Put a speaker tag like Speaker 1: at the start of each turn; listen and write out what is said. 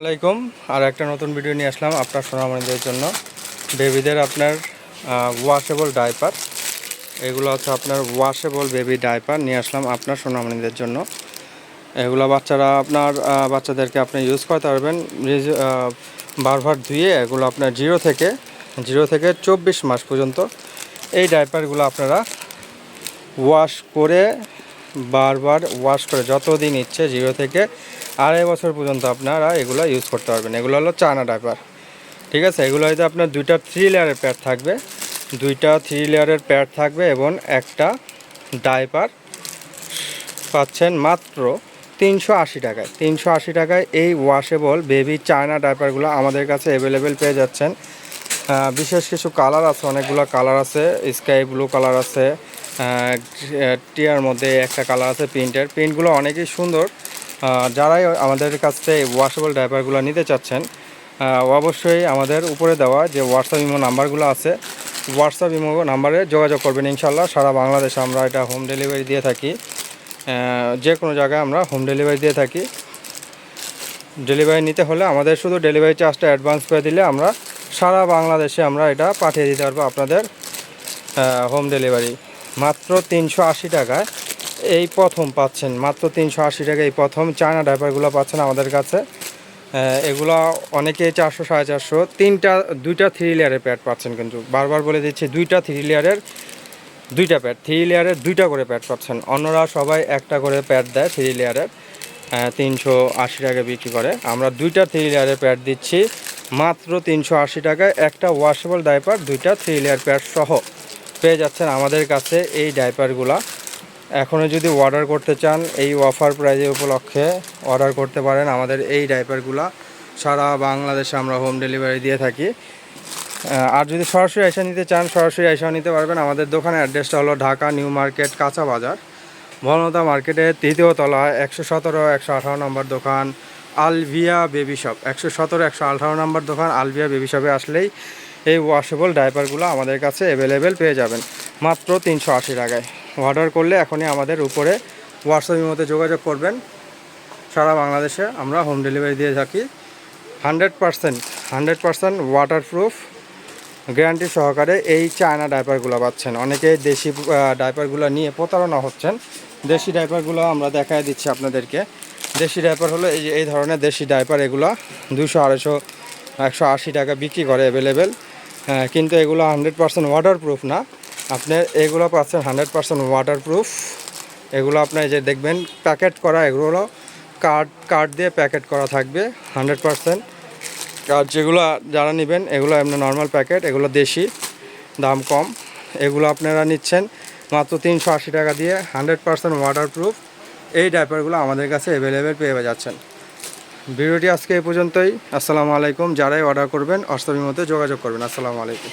Speaker 1: আসসালামাইকুম আর একটা নতুন ভিডিও নিয়ে আসলাম আপনার সোনামণিদের জন্য। বেবিদের আপনার ওয়াশেবল ডাইপার এগুলো হচ্ছে আপনার ওয়াশেবল বেবি ডাইপার নিয়ে আসলাম আপনার সোনামণিদের জন্য। এগুলো বাচ্চারা আপনার বাচ্চাদেরকে আপনি ইউজ করতে পারবেন। বারবার ধুয়ে এগুলো আপনার জিরো থেকে জিরো থেকে চব্বিশ মাস পর্যন্ত এই ডাইপারগুলো আপনারা ওয়াশ করে বারবার ওয়াশ করে যতদিন ইচ্ছে জিরো থেকে আড়াই বছর পর্যন্ত আপনারা এগুলো ইউজ করতে পারবেন। এগুলো হলো চায়না ডাইপার ঠিক আছে? এগুলো হয়তো আপনার দুইটা থ্রি লেয়ারের প্যাড থাকবে। দুইটা থ্রি লেয়ারের প্যাড থাকবে এবং একটা ডাইপার পাচ্ছেন মাত্র তিনশো আশি টাকায়। তিনশো আশি টাকায় এই ওয়াশেবল বেবি চায়না ডাইপারগুলো আমাদের কাছে অ্যাভেলেবেল পেয়ে যাচ্ছেন। বিশেষ কিছু কালার আছে, অনেকগুলো কালার আছে স্কাই ব্লু কালার আছে টিয়ার মধ্যে একটা কালার আছে প্রিন্টের। প্রিন্টগুলো অনেকই সুন্দর। যারাই আমাদের কাছ থেকে ওয়াশেবল ডাইপারগুলো নিতে চাচ্ছেন অবশ্যই আমাদের উপরে দেওয়া যে হোয়াটসঅ্যাপ ইমো নাম্বারগুলো আছে হোয়াটসঅ্যাপ ইমো নাম্বারে যোগাযোগ করবেন ইনশাল্লাহ সারা বাংলাদেশে আমরা এটা হোম ডেলিভারি দিয়ে থাকি। যে কোনো জায়গায় আমরা হোম ডেলিভারি দিয়ে থাকি। ডেলিভারি নিতে হলে আমাদের শুধু ডেলিভারি চার্জটা অ্যাডভান্স করে দিলে আমরা সারা বাংলাদেশে আমরা এটা পাঠিয়ে দিতে পারব আপনাদের হোম ডেলিভারি মাত্র তিনশো আশি টাকায় এই প্রথম পাচ্ছেন। মাত্র তিনশো আশি টাকায় এই প্রথম চায়না ডাইপারগুলো পাচ্ছেন আমাদের কাছে। এগুলো অনেকে চারশো, সাড়ে চারশো, তিনটা, দুইটা থ্রি লেয়ারের প্যাড পাচ্ছেন কিন্তু। বারবার বলে দিচ্ছি, দুইটা থ্রি লেয়ারের দুইটা প্যাড থ্রি লেয়ারের দুইটা করে প্যাড পাচ্ছেন। অন্যরা সবাই একটা করে প্যাড দেয় থ্রি লেয়ারের তিনশো আশি টাকা বিক্রি করে। আমরা দুইটা থ্রি লেয়ারের প্যাড দিচ্ছি, মাত্র তিনশো আশি টাকায় একটা ওয়াশেবল ডাইপার দুইটা থ্রি লেয়ার প্যাড সহ। পেয়ে যাচ্ছেন আমাদের কাছে এই ডাইপারগুলা। এখনও যদি অর্ডার করতে চান, এই অফার প্রাইজের উপলক্ষে অর্ডার করতে পারেন আমাদের এই ডাইপারগুলা। সারা বাংলাদেশে আমরা হোম ডেলিভারি দিয়ে থাকি। আর যদি সরাসরি এসে নিতে চান, সরাসরি এসেও নিতে পারবেন। আমাদের দোকানের অ্যাড্রেসটা হলো ঢাকা নিউ মার্কেট, কাঁচা বাজার। ভবনতা মার্কেটের তৃতীয় তলায় একশো সতেরো, একশো আঠারো নম্বর দোকান। Alvia baby shop. একশো সতেরো, একশো আঠারো নম্বর দোকান আলভিয়া বেবি শপে আসলেই এই ওয়াশেবল ডাইপারগুলো আমাদের কাছে অ্যাভেলেবেল পেয়ে যাবেন। মাত্র তিনশো আশি টাকায়। অর্ডার করলে এখনই আমাদের উপরে হোয়াটসঅ্যাপের মধ্যে যোগাযোগ করবেন। সারা বাংলাদেশে আমরা হোম ডেলিভারি দিয়ে থাকি। Hundred percent hundred percent waterproof guarantee সহকারে এই চায়না ডাইপারগুলো পাচ্ছেন। অনেকে দেশি ডাইপারগুলো নিয়ে প্রতারণা হচ্ছেন। দেশি ডাইপারগুলো আমরা দেখায় দিচ্ছি আপনাদেরকে। দেশি ডাইপার হলো এই যে এই ধরনের দেশি ডাইপার এগুলো দুশো আড়াইশো, একশো আশি টাকা বিক্রি করে অ্যাভেলেবেল কিন্তু এগুলো হান্ড্রেড পারসেন্ট ওয়াটারপ্রুফ না। আপনার এগুলো পাচ্ছেন হান্ড্রেড পারসেন্ট ওয়াটারপ্রুফ এগুলো আপনার যে দেখবেন প্যাকেট করা, এগুলো কার্ড কার্ড দিয়ে প্যাকেট করা থাকবে হান্ড্রেড পারসেন্ট আর যেগুলো যারা নেবেন, এগুলো এমনি নর্মাল প্যাকেট এগুলো দেশি, দাম কম। এগুলো আপনারা নিচ্ছেন মাত্র তিনশো আশি টাকা দিয়ে হান্ড্রেড পারসেন্ট ওয়াটারপ্রুফ এই ডাইপারগুলো আমাদের কাছে অ্যাভেলেবেল পেয়ে যাচ্ছেন। ভিডিওটি আজকে এই পর্যন্তই। আসসালামু আলাইকুম। যারাই অর্ডার করবেন অস্তবির মধ্যে যোগাযোগ করবেন। আসসালামু আলাইকুম।